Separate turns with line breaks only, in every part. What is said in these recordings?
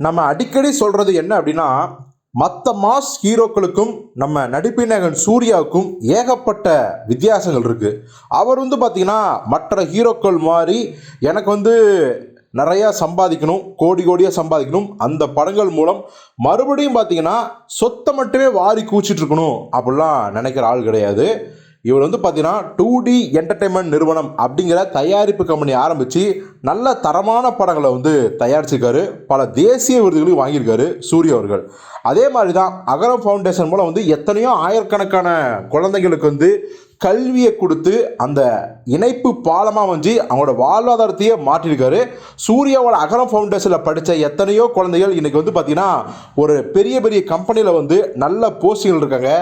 நம்ம அடிக்கடி சொல்கிறது என்ன அப்படின்னா மற்ற மாஸ் ஹீரோக்களுக்கும் நம்ம நடிப்பினகன் சூர்யாவுக்கும் ஏகப்பட்ட வித்தியாசங்கள் இருக்குது அவர் வந்து பார்த்திங்கன்னா மற்ற ஹீரோக்கள் மாதிரி எனக்கு வந்து நிறையா சம்பாதிக்கணும் கோடி கோடியாக சம்பாதிக்கணும். அந்த படங்கள் மூலம் மறுபடியும் பார்த்தீங்கன்னா சொத்தை மட்டுமே வாரி கூச்சிட்ருக்கணும் அப்படிலாம் நினைக்கிற ஆள் கிடையாது. இவர் வந்து பார்த்தீங்கன்னா டூ டி என்டர்டைன்மெண்ட் நிறுவனம் அப்படிங்கிற தயாரிப்பு கம்பெனி ஆரம்பித்து நல்ல தரமான படங்களை வந்து தயாரிச்சிருக்காரு. பல தேசிய விருதுகளையும் வாங்கியிருக்காரு சூர்யா அவர்கள். அதே மாதிரி தான் அகரம் ஃபவுண்டேஷன் மூலம் வந்து எத்தனையோ ஆயிரக்கணக்கான குழந்தைங்களுக்கு வந்து கல்வியை கொடுத்து அந்த இணைப்பு பாலமாக வந்து அவங்களோட வாழ்வாதாரத்தையே மாற்றிருக்காரு சூர்யாவோட அகரம் ஃபவுண்டேஷனில் படித்த எத்தனையோ குழந்தைகள் இன்றைக்கி வந்து பார்த்திங்கன்னா ஒரு பெரிய பெரிய கம்பெனியில் வந்து நல்ல போஸ்டிங்கில் இருக்காங்க.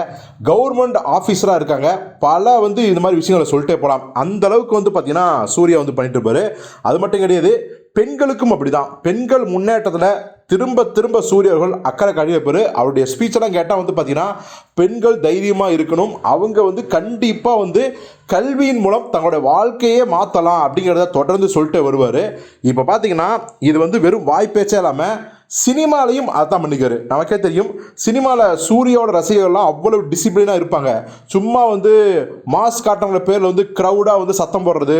கவர்மெண்ட் ஆஃபீஸராக இருக்காங்க. பல வந்து இந்த மாதிரி விஷயங்களை சொல்லிட்டே போகலாம் அந்த அளவுக்கு வந்து பார்த்திங்கன்னா சூர்யா வந்து பண்ணிட்டு இருப்பாரு. அது மட்டும் கிடையாது பெண்களுக்கும் அப்படிதான். பெண்கள் முன்னேற்றத்தில் திரும்ப திரும்ப சூரியர்கள் அக்கறை கழிவு அவருடைய ஸ்பீச்செல்லாம் கேட்டால் வந்து பார்த்தீங்கன்னா பெண்கள் தைரியமாக இருக்கணும். அவங்க வந்து கண்டிப்பாக வந்து கல்வியின் மூலம் தங்களுடைய வாழ்க்கையே மாற்றலாம் அப்படிங்கிறத தொடர்ந்து சொல்லிட்டு வருவார். இப்போ பார்த்தீங்கன்னா இது வந்து வெறும் வாய்ப்பேச்சே இல்லாமல் சினிமாலையும் அதான் பண்ணிக்காரு நமக்கே தெரியும் சினிமாவில் சூர்யாவோட ரசிகர்கள்லாம் அவ்வளவு டிசிப்ளினாக இருப்பாங்க. சும்மா வந்து மாஸ் காட்டுறவங்கள பேரில் வந்து க்ரௌடாக வந்து சத்தம் போடுறது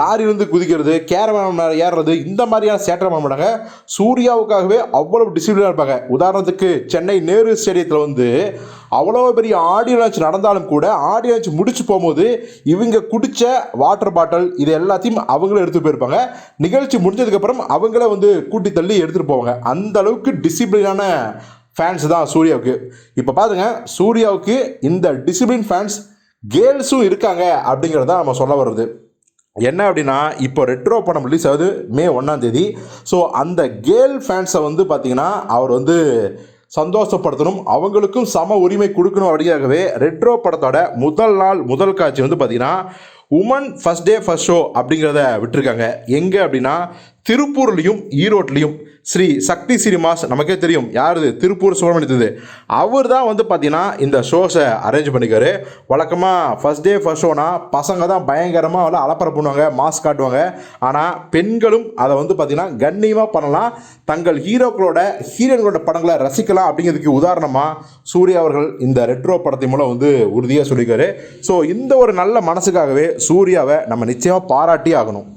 லாரியிலேருந்து குதிக்கிறது கேரவேன் ஏறுறது இந்த மாதிரியான சேட்டை பண்ண மாட்டாங்க. சூர்யாவுக்காகவே அவ்வளவு டிசிப்ளினாக இருப்பாங்க. உதாரணத்துக்கு சென்னை நேரு ஸ்டேடியத்தில் வந்து அவ்வளோ பெரிய ஆடியோ லான்ச் நடந்தாலும் கூட ஆடியோ லான்ச் முடிச்சு போகும்போது இவங்க குடித்த வாட்டர் பாட்டில் இது எல்லாத்தையும் அவங்களும் எடுத்து போயிருப்பாங்க. நிகழ்ச்சி முடிஞ்சதுக்கப்புறம் அவங்கள வந்து கூட்டி தள்ளி எடுத்துகிட்டு போவாங்க. அந்த அளவுக்கு டிசிப்ளினான ஃபேன்ஸ் தான் சூர்யாவுக்கு. இப்போ பாருங்க சூர்யாவுக்கு இந்த டிசிப்ளின் ஃபேன்ஸ் கேர்ள்ஸும் இருக்காங்க அப்படிங்கிறத நம்ம சொல்ல வருது என்ன அப்படின்னா இப்போ ரெட்ரோ படம் ரிலீஸ் ஆகுது மே ஒன்றாம் தேதி. ஸோ அந்த கேர்ள் ஃபேன்ஸை வந்து பார்த்தீங்கன்னா அவர் வந்து சந்தோஷப்படுத்தணும். அவங்களுக்கும் சம உரிமை கொடுக்கணும் அப்படிங்கிறவே ரெட்ரோ படத்தோட முதல் நாள் முதல் காட்சி வந்து பார்த்திங்கன்னா women first day first show அப்படிங்கிறத விட்டுருக்காங்க. எங்கே அப்படின்னா திருப்பூர்லேயும் ஈரோட்லேயும் ஸ்ரீ சக்தி சினிமாஸ் நமக்கே தெரியும். யார் இது திருப்பூர் சுப்பிரமணியது அவர் தான் வந்து பார்த்தீங்கன்னா இந்த ஷோஸை அரேஞ்ச் பண்ணிக்காரு. வழக்கமாக ஃபஸ்ட் டே ஃபஸ்ட் ஷோனா பசங்க தான் பயங்கரமாக வந்து அலப்பறை பண்ணுவாங்க மாஸ்க் காட்டுவாங்க. ஆனால் பெண்களும் அதை வந்து பார்த்திங்கன்னா கண்ணியமாக பண்ணலாம். தங்கள் ஹீரோக்களோட ஹீரோயின்களோட படங்களை ரசிக்கலாம் அப்படிங்கிறதுக்கு உதாரணமாக சூர்யா அவர்கள் இந்த ரெட்ரோ படத்தின் மூலம் வந்து உறுதியாக சொல்லியிருக்காரு. ஸோ இந்த ஒரு நல்ல மனசுக்காகவே சூர்யாவை நம்ம நிச்சயமாக பாராட்டி ஆகணும்.